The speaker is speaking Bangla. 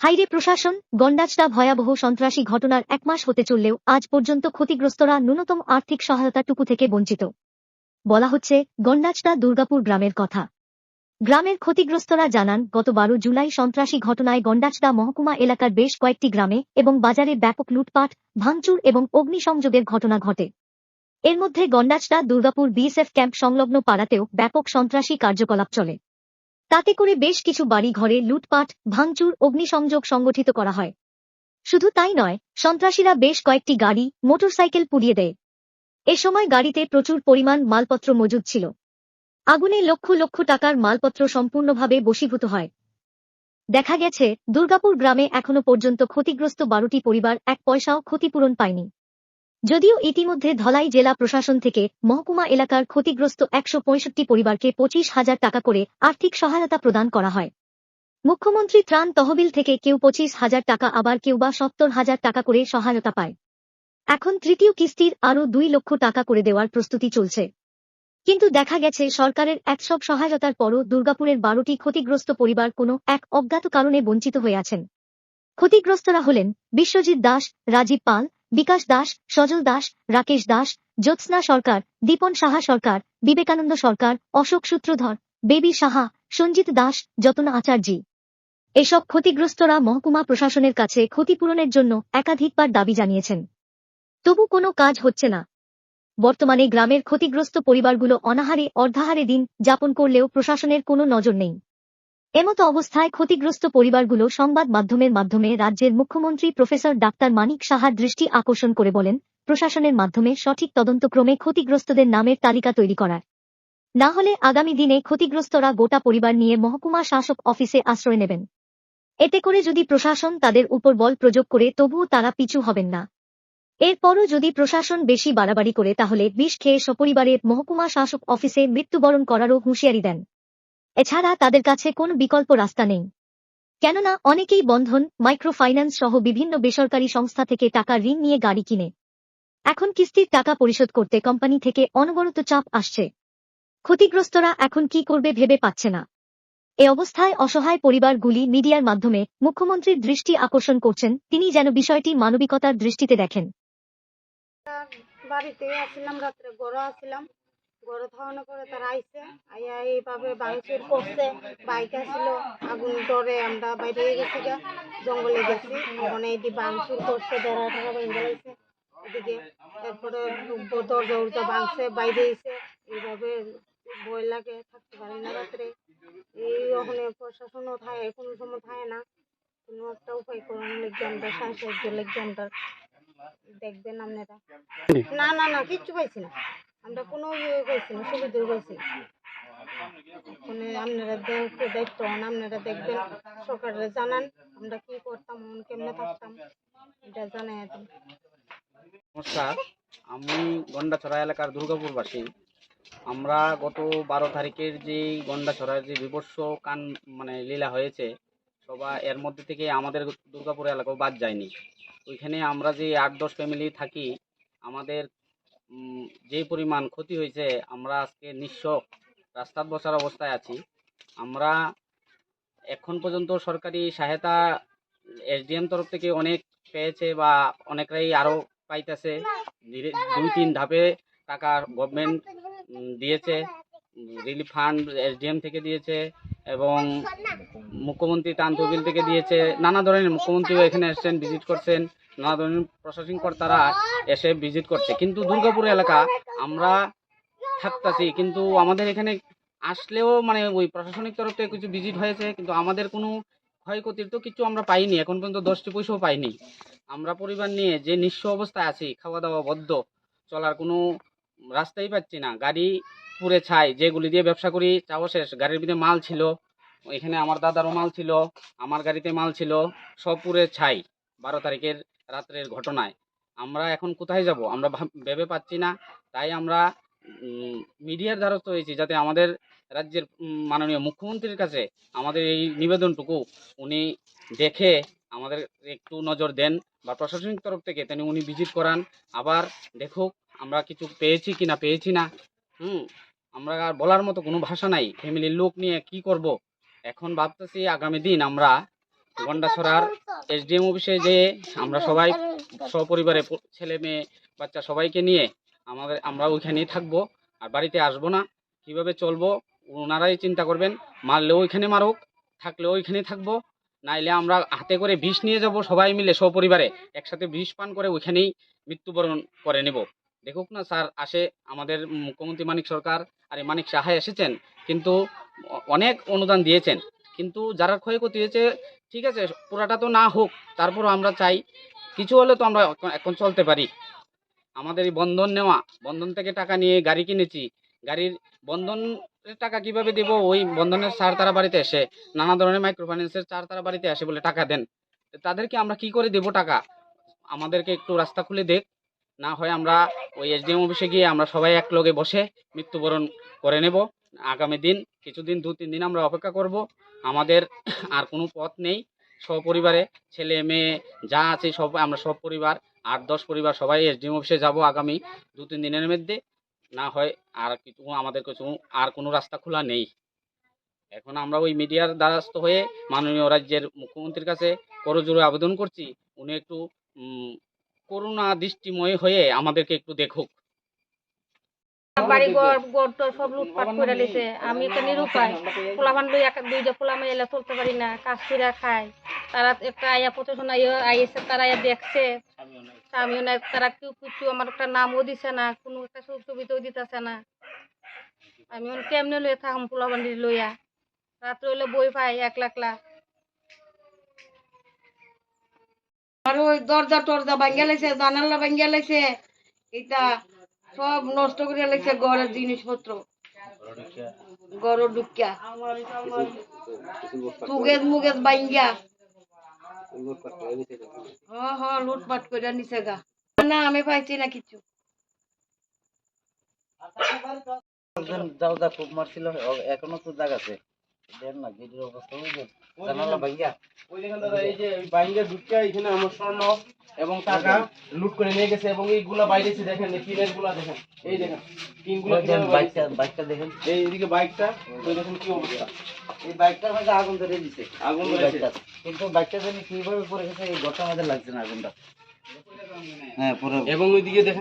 হাইরে প্রশাসন গন্ডাচটা ভয়াবহ সন্ত্রাসী ঘটনার এক মাস হতে চললেও আজ পর্যন্ত ক্ষতিগ্রস্তরা ন্যূনতম আর্থিক সহায়তাটুকু থেকে বঞ্চিত। বলা হচ্ছে গন্ডাচটা দুর্গাপুর গ্রামের কথা। গ্রামের ক্ষতিগ্রস্তরা জানান, গত বারো জুলাই সন্ত্রাসী ঘটনায় গন্ডাচদা মহকুমা এলাকার বেশ কয়েকটি গ্রামে এবং বাজারে ব্যাপক লুটপাট, ভাঙচুর এবং অগ্নিসংযোগের ঘটনা ঘটে। এর মধ্যে গন্ডাচদা দুর্গাপুর বিএসএফ ক্যাম্প সংলগ্ন পাড়াতেও ব্যাপক সন্ত্রাসী কার্যকলাপ চলে। তাতে করে বেশ কিছু বাড়ি ঘরে লুটপাট, ভাঙচুর, অগ্নিসংযোগ সংগঠিত করা হয়। শুধু তাই নয়, সন্ত্রাসীরা বেশ কয়েকটি গাড়ি, মোটরসাইকেল পুড়িয়ে দেয়। এ সময় গাড়িতে প্রচুর পরিমাণ মালপত্র মজুদ ছিল। আগুনে লক্ষ লক্ষ টাকার মালপত্র সম্পূর্ণভাবে বশীভূত হয়। দেখা গেছে, দুর্গাপুর গ্রামে এখনও পর্যন্ত ক্ষতিগ্রস্ত বারোটি পরিবার এক পয়সাও ক্ষতিপূরণ পায়নি। যদিও ইতিমধ্যে ধলাই জেলা প্রশাসন থেকে মহকুমা এলাকার ক্ষতিগ্রস্ত একশো পঁয়ষট্টি পরিবারকে পঁচিশ হাজার টাকা করে আর্থিক সহায়তা প্রদান করা হয়। মুখ্যমন্ত্রী ত্রাণ তহবিল থেকে কেউ পঁচিশ হাজার টাকা, আবার কেউ বা সত্তর হাজার টাকা করে সহায়তা পায়। এখন তৃতীয় কিস্তির আরও দুই লক্ষ টাকা করে দেওয়ার প্রস্তুতি চলছে। কিন্তু দেখা গেছে, সরকারের একসব সহায়তার পরও দুর্গাপুরের বারোটি ক্ষতিগ্রস্ত পরিবার কোনো এক অজ্ঞাত কারণে বঞ্চিত হয়ে আছেন। ক্ষতিগ্রস্তরা হলেন বিশ্বজিৎ দাস, রাজীব পাল বিকাশ দাস, সজল দাস, রাকেশ দাস, জ্যোৎস্না সরকার, দীপন সাহা সরকার, বিবেকানন্দ সরকার, অশোক সূত্রধর, বেবি সাহা, সঞ্জিত দাস, যতন আচার্যি। এসব ক্ষতিগ্রস্তরা মহকুমা প্রশাসনের কাছে ক্ষতিপূরণের জন্য একাধিকবার দাবি জানিয়েছেন। তবু কোনো কাজ হচ্ছে না। বর্তমানে গ্রামের ক্ষতিগ্রস্ত পরিবারগুলো অনাহারে, অর্ধাহারে দিন যাপন করলেও প্রশাসনের কোনো নজর নেই। এমতো অবস্থায় ক্ষতিগ্রস্ত পরিবারগুলো সংবাদ মাধ্যমের মাধ্যমে রাজ্যের মুখ্যমন্ত্রী প্রফেসর ডাক্তার মানিক সাহার দৃষ্টি আকর্ষণ করে বলেন, প্রশাসনের মাধ্যমে সঠিক তদন্তক্রমে ক্ষতিগ্রস্তদের নামের তালিকা তৈরি করার। না হলে আগামী দিনে ক্ষতিগ্রস্তরা গোটা পরিবার নিয়ে মহকুমা শাসক অফিসে আশ্রয় নেবেন। এতে করে যদি প্রশাসন তাদের উপর বল প্রয়োগ করে, তবুও তারা পিছু হবেন না। এরপরও যদি প্রশাসন বেশি বাড়াবাড়ি করে, তাহলে বিষ খেয়ে সপরিবারে মহকুমা শাসক অফিসে মৃত্যুবরণ করারও হুঁশিয়ারি দেন। এছাড়া তাদের কাছে কোন বিকল্প রাস্তা নেই। কেননা অনেকেই বন্ধন মাইক্রো ফাইন্যান্স সহ বিভিন্ন বেসরকারি সংস্থা থেকে টাকা ঋণ নিয়ে গাড়ি কিনে। এখন কিস্তির টাকা পরিশোধ করতে কোম্পানি থেকে অনবরত চাপ আসছে। ক্ষতিগ্রস্তরা এখন কি করবে ভেবে পাচ্ছে না। এ অবস্থায় অসহায় পরিবারগুলি মিডিয়ার মাধ্যমে মুখ্যমন্ত্রীর দৃষ্টি আকর্ষণ করছেন, তিনি যেন বিষয়টি মানবিকতার দৃষ্টিতে দেখেন। বাড়িতে আসছিলাম রাত্রে গড় আসছিলাম গড় থাকানোর পরে তারা আইসে আইয়া এইভাবে ভাঙচুর করছে। বাইক আসছিল আগুন ধরে আমরা বাইরে গেছি গা, জঙ্গলে গেছি। ওখানে এটি ভাঙচুর করছে দেড়া টাকা ভেঙে গেছে। এদিকে তারপরে দরজা উর্জা ভাঙছে, বাইরে এসে এইভাবে ভয় লাগে, থাকতে পারি না রাত্রে। এই ওখানে প্রশাসনও থাকে কোনো সময় থাকে না। কোনো একটা উপায় করার লেগে আমরা সাহায্য লেগে আমরা দেখবেন আপনারা। না না না, কিচ্ছু পাইছি না। আমরা কোনো ইয়ে পাইছি না, সুবিধা পাইছি না মানে আপনারা দেখতে দায়িত্ব আপনারা দেখবেন সরকারে জানান আমরা কি করতাম কেমনে থাকতাম, এটা জানাই দিন নমস্কার, আমি গন্ডাছড়া এলাকার দুর্গাপুরবাসী। আমরা গত বারো তারিখের যে গন্ডাছড়ার যে বিবর্ষ কান মানে লীলা হয়েছে, সবা এর মধ্যে থেকে আমাদের দুর্গাপুর এলাকাও বাদ যায়নি। ওইখানে আমরা যে আট দশ ফ্যামিলি থাকি, আমাদের যে পরিমাণ ক্ষতি হয়েছে, আমরা আজকে নিঃস্ব রাস্তার বসার অবস্থায় আছি। আমরা এখন পর্যন্ত সরকারি সহায়তা এসডিএম তরফ থেকে অনেক পেয়েছে বা অনেকরাই আরও পাইতেছে। দুই তিন ধাপে টাকা গভর্নমেন্ট দিয়েছে রিলিফ ফান্ড এসডিএম থেকে দিয়েছে এবং মুখ্যমন্ত্রী ত্রাণ তহবিল থেকে দিয়েছে। নানা ধরনের মুখ্যমন্ত্রীও এখানে এসেছেন ভিজিট করছেন। নানা ধরনের প্রশাসনিক কর্তারা এসে ভিজিট করছে। কিন্তু দুর্গাপুর এলাকা আমরা থাকতেছি, কিন্তু আমাদের এখানে আসলেও মানে ওই প্রশাসনিক তরফ থেকে কিছু ভিজিট হয়েছে, কিন্তু আমাদের কোনো ক্ষয়ক্ষতির তো কিছু আমরা পাইনি, এখন পর্যন্ত দশটি পয়সাও পাইনি। আমরা পরিবার নিয়ে যে নিঃস্ব অবস্থায় আছি খাওয়া দাওয়া বদ্ধ, চলার কোনো রাস্তাই পাচ্ছি না। গাড়ি পুড়ে ছাই যেগুলি দিয়ে ব্যবসা করি চাওয়া শেষ। গাড়ির ভিতরে মাল ছিল, এখানে আমার দাদারও মাল ছিল, আমার গাড়িতে মাল ছিল, সব পুড়ে ছাই। বারো তারিখের রাত্রের ঘটনায়। আমরা এখন কোথায় যাব? আমরা ভাব- পাচ্ছি না। তাই আমরা মিডিয়ার দ্বারস্থ হয়েছি যাতে আমাদের রাজ্যের মাননীয় মুখ্যমন্ত্রীর কাছে আমাদের এই নিবেদনটুকু উনি দেখে আমাদের একটু নজর দেন বা প্রশাসনিক তরফ থেকে তিনি উনি ভিজিট করান, আবার দেখুক আমরা কিছু পেয়েছি কি না পেয়েছি না। হুম, আমরা আর বলার মতো কোনো ভাষা নাই। ফ্যামিলির লোক নিয়ে কি করব? এখন ভাবতেছি আগামী দিন আমরা গন্ডাছড়ার এসডিএম অফিসে যে আমরা সবাই সপরিবারে ছেলে মেয়ে, বাচ্চা সবাইকে নিয়ে আমাদের, আমরা ওইখানেই থাকব আর বাড়িতে আসব না। কীভাবে চলবো ওনারাই চিন্তা করবেন, মারলেও ওইখানে মারুক, থাকলেও ওইখানে থাকব। নাইলে আমরা হাতে করে বিষ নিয়ে যাব সবাই মিলে, সপরিবারে। একসাথে বিষ পান করে ওইখানেই মৃত্যুবরণ করে নেব। দেখুক না, স্যার আসে আমাদের মুখ্যমন্ত্রী মানিক সরকার। আর মানিক সাহায় এসেছেন, কিন্তু অনেক অনুদান দিয়েছেন। কিন্তু যারা ক্ষয়ক্ষতি হয়েছে, ঠিক আছে, পুরাটা তো না হোক, তারপরও আমরা চাই, কিছু হলে তো আমরা এখন- চলতে পারি। আমাদের এই বন্ধন নেওয়া, বন্ধন থেকে টাকা নিয়ে গাড়ি কিনেছি, গাড়ির বন্ধনের টাকা কীভাবে দেব? ওই বন্ধনের স্যার তারা বাড়িতে এসে নানা ধরনের মাইক্রো ফাইন্যান্সের স্যার তারা বাড়িতে আসে বলে টাকা দেন। তাদেরকে আমরা কি করে দেব টাকা? আমাদেরকে একটু রাস্তা খুলে দেখ, না হয় আমরা ওই এসডিএম অফিসে গিয়ে আমরা সবাই এক লগে বসে মৃত্যুবরণ করে নেব। আগামী দিন, কিছুদিন দু তিন দিন আমরা অপেক্ষা করব। আমাদের আর কোনো পথ নেই। সপরিবারে ছেলে, মেয়ে যা আছে সব, আমরা সব পরিবার, আট, দশ পরিবার সবাই এসডিএম অফিসে যাব আগামী দু তিন দিনের মধ্যে। না হয় আর কিছু, আমাদের কিছু, আর কোনো রাস্তা খোলা নেই। এখন আমরা ওই মিডিয়ার দ্বারস্থ হয়ে মাননীয় রাজ্যের মুখ্যমন্ত্রীর কাছে করজোরে আবেদন করছি। উনি একটু করুণা দৃষ্টিময় হয়ে আমাদেরকে একটু দেখুক। বাড়ি ঘর টর সব লুটপাট করে নামও দিছে না, কোনো একটা সুযোগ সুবিধাও দিতেছে না। আমি কেমনে লইয়া থাকুন পোলাপান লইয়া? রাত্রে হইলে বই পাই এক লাখ লাখ আর ওই দরজা টরজা ভাঙ্গা লাইছে, জানালা ভাঙ্গা লাইছে এটা সব নষ্ট করে লাইছে ঘরের জিনিসপত্র। গরু ডুকিয়া তুগেজ মুগেজ ভাঙ্গা হ হ লুটপাট করে নিছে গা। না, আমি পাইছি না কিছু। খুব মারছিল, এখনও তো জায়গা আছে। দেন না গেটের অবস্থা বুঝলেন? জানালা ভাইয়া ওই দেখেন দাদা এই যে বাইরে ঢুকে এখানে আমার স্বর্ণ এবং টাকা লুট করে নিয়ে গেছে এবং এইগুলা বাইরে দেখেন এই টিনেরগুলা দেখেন। এই দেখেন টিন বাইকটা বাইকটা দেখেন। এই এদিকে বাইকটা ওই দেখেন কি অবস্থা। এই বাইকটার মধ্যে আগুন ধরে দিছে। আগুন বাইকটা। কিন্তু বাইকটা জানি কীভাবে পড়ে গেছে এই ঘরটার মধ্যে লাগছে না আগুনটা। হ্যাঁ পুরো এবং ওইদিকে দেখেন